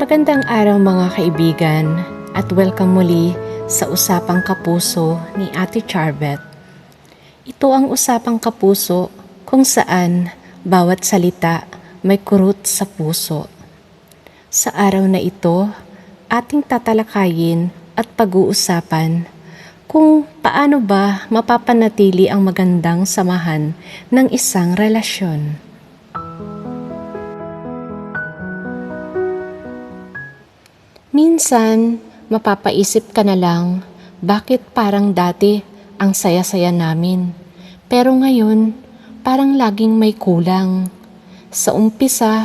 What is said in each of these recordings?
Magandang araw mga kaibigan at welcome muli sa Usapang Kapuso ni Ate Charbet. Ito ang Usapang Kapuso kung saan bawat salita may kurot sa puso. Sa araw na ito, ating tatalakayin at pag-uusapan kung paano ba mapapanatili ang magandang samahan ng isang relasyon. Minsan, mapapaisip ka na lang, bakit parang dati ang saya-saya namin. Pero ngayon, parang laging may kulang. Sa umpisa,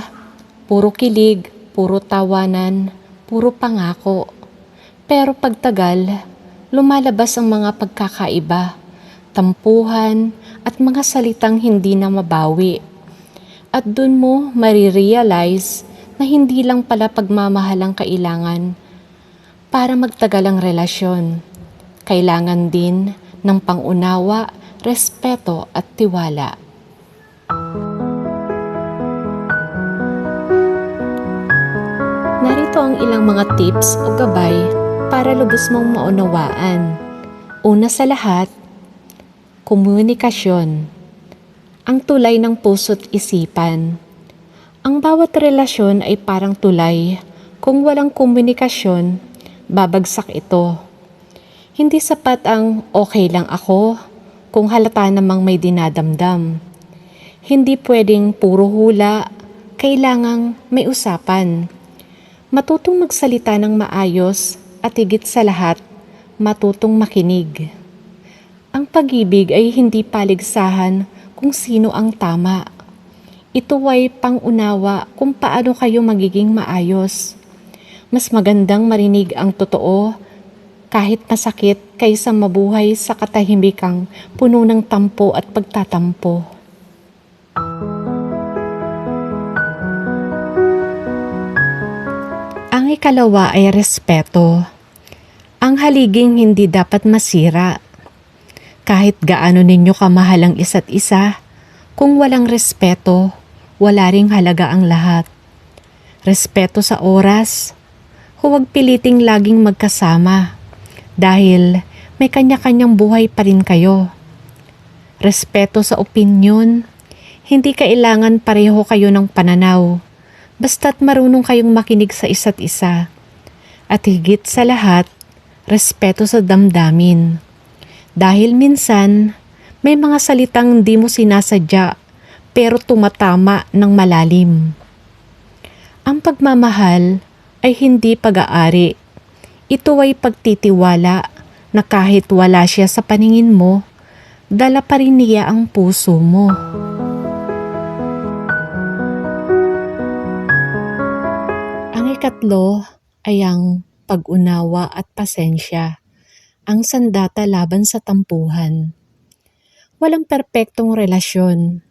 puro kilig, puro tawanan, puro pangako. Pero pagtagal, lumalabas ang mga pagkakaiba, tampuhan, at mga salitang hindi na mabawi. At dun mo marirealize na hindi lang pala pagmamahal ang kailangan para magtagal ang relasyon. Kailangan din ng pangunawa, respeto at tiwala. Narito ang ilang mga tips o gabay para lubos mong maunawaan. Una sa lahat, komunikasyon. Ang tulay ng puso't isipan. Ang bawat relasyon ay parang tulay. Kung walang komunikasyon, babagsak ito. Hindi sapat ang okay lang ako kung halata namang may dinadamdam. Hindi pwedeng puro hula, kailangang may usapan. Matutong magsalita ng maayos at higit sa lahat, matutong makinig. Ang pag-ibig ay hindi paligsahan kung sino ang tama. Ito ay pangunawa kung paano kayo magiging maayos. Mas magandang marinig ang totoo kahit masakit kaysa mabuhay sa katahimikang puno ng tampo at pagtatampo. Ang ikalawa ay respeto. Ang haliging hindi dapat masira. Kahit gaano ninyo kamahal ang isa't isa, kung walang respeto, wala ring halaga ang lahat. Respeto sa oras, huwag piliting laging magkasama dahil may kanya-kanyang buhay pa rin kayo. Respeto sa opinyon, hindi kailangan pareho kayo ng pananaw, basta't marunong kayong makinig sa isa't isa. At higit sa lahat, respeto sa damdamin. Dahil minsan, may mga salitang di mo sinasadya pero tumatama ng malalim. Ang pagmamahal ay hindi pag-aari. Ito ay pagtitiwala na kahit wala siya sa paningin mo, dala pa rin niya ang puso mo. Ang ikatlo ay ang pag-unawa at pasensya, ang sandata laban sa tampuhan. Walang perpektong relasyon.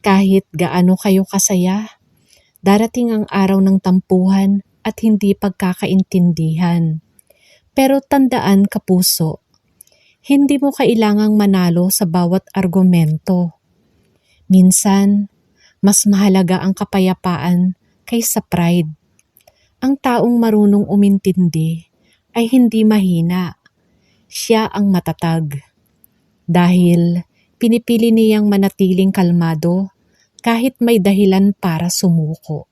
Kahit gaano kayo kasaya, darating ang araw ng tampuhan at hindi pagkakaintindihan. Pero tandaan kapuso, hindi mo kailangang manalo sa bawat argumento. Minsan, mas mahalaga ang kapayapaan kaysa pride. Ang taong marunong umintindi ay hindi mahina. Siya ang matatag. Dahil pinipili niyang manatiling kalmado kahit may dahilan para sumuko.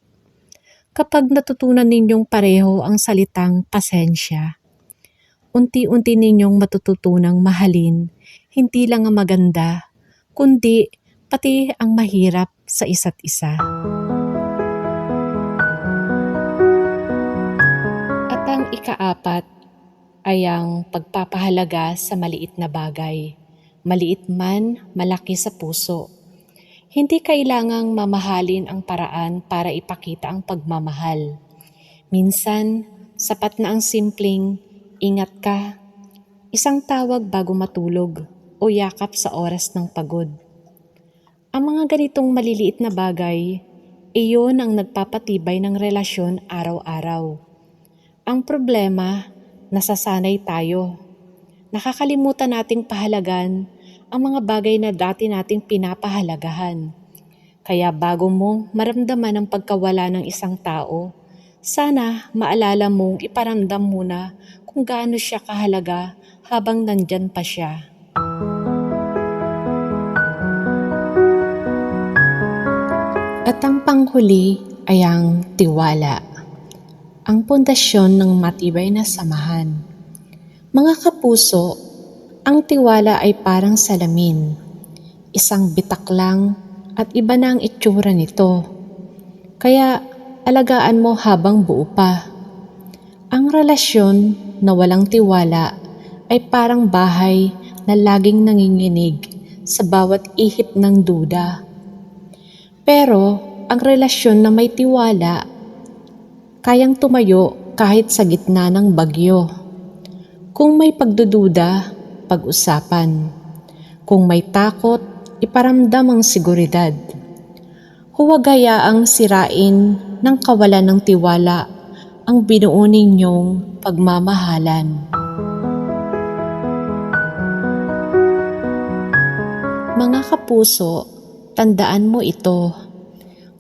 Kapag natutunan ninyong pareho ang salitang pasensya, unti-unti ninyong matututunang mahalin hindi lang ang maganda, kundi pati ang mahirap sa isa't isa. At ang ikaapat ay ang pagpapahalaga sa maliit na bagay. Maliit man, malaki sa puso. Hindi kailangang mamahalin ang paraan para ipakita ang pagmamahal. Minsan, sapat na ang simpleng ingat ka, isang tawag bago matulog o yakap sa oras ng pagod. Ang mga ganitong maliliit na bagay, iyon ang nagpapatibay ng relasyon araw-araw. Ang problema, nasasanay tayo. Nakakalimutan nating pahalagan ang mga bagay na dati nating pinapahalagahan. Kaya bago mo maramdaman ang pagkawala ng isang tao, Sana maalala mong iparamdam muna kung gaano siya kahalaga habang nandyan pa siya. At ang panghuli ay ang tiwala. Ang pundasyon ng matibay na samahan. Mga kapuso, ang tiwala ay parang salamin. Isang bitak lang at iba na ang itsura nito. Kaya alagaan mo habang buo pa. Ang relasyon na walang tiwala ay parang bahay na laging nanginginig sa bawat ihip ng duda. Pero ang relasyon na may tiwala, kayang tumayo kahit sa gitna ng bagyo. Kung may pagdududa, pag-usapan. Kung may takot, iparamdam ang seguridad. Huwag hayaang sirain ng kawalan ng tiwala ang binuo ninyong pagmamahalan. Mga kapuso, tandaan mo ito.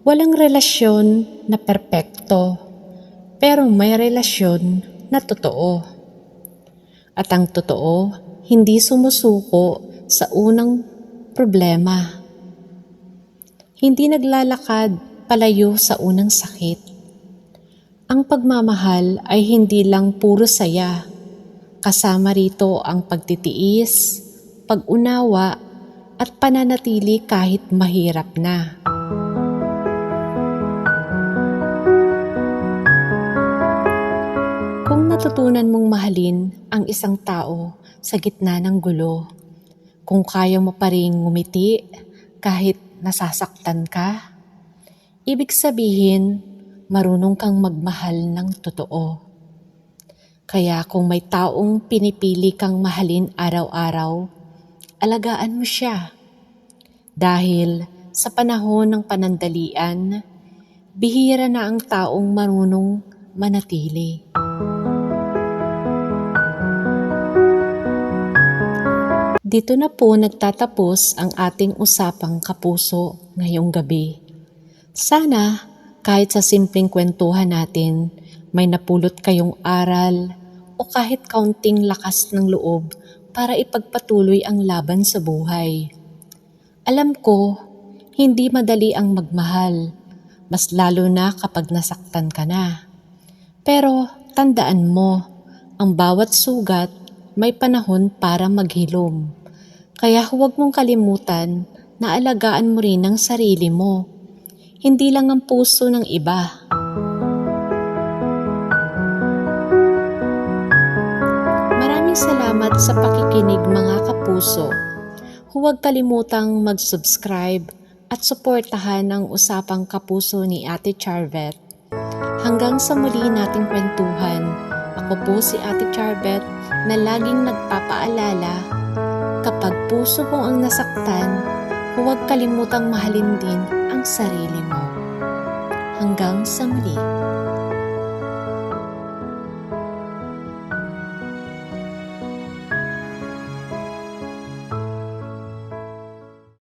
Walang relasyon na perpekto, pero may relasyon na totoo. At ang totoo, hindi sumusuko sa unang problema. Hindi naglalakad palayo sa unang sakit. Ang pagmamahal ay hindi lang puro saya. Kasama rito ang pagtitiis, pag-unawa, at pananatili kahit mahirap na. Kung natutunan mong mahalin ang isang tao sa gitna ng gulo, kung kaya mo pa rin ngumiti kahit nasasaktan ka, ibig sabihin marunong kang magmahal ng totoo. Kaya kung may taong pinipili kang mahalin araw-araw, alagaan mo siya. Dahil sa panahon ng panandalian, bihira na ang taong marunong manatili. Dito na po nagtatapos ang ating usapang kapuso ngayong gabi. Sana kahit sa simpleng kwentuhan natin, may napulot kayong aral o kahit kaunting lakas ng loob para ipagpatuloy ang laban sa buhay. Alam ko, hindi madali ang magmahal, mas lalo na kapag nasaktan ka na. Pero tandaan mo, ang bawat sugat may panahon para maghilom. Kaya huwag mong kalimutan na alagaan mo rin ang sarili mo. Hindi lang ang puso ng iba. Maraming salamat sa pakikinig mga kapuso. Huwag kalimutang mag-subscribe at suportahan ang usapang kapuso ni Ate Charvet. Hanggang sa muli nating kwentuhan, ako po si Ate Charbet na laging nagpapaalala kapag puso mo ang nasaktan, huwag kalimutang mahalin din ang sarili mo. Hanggang sa muli.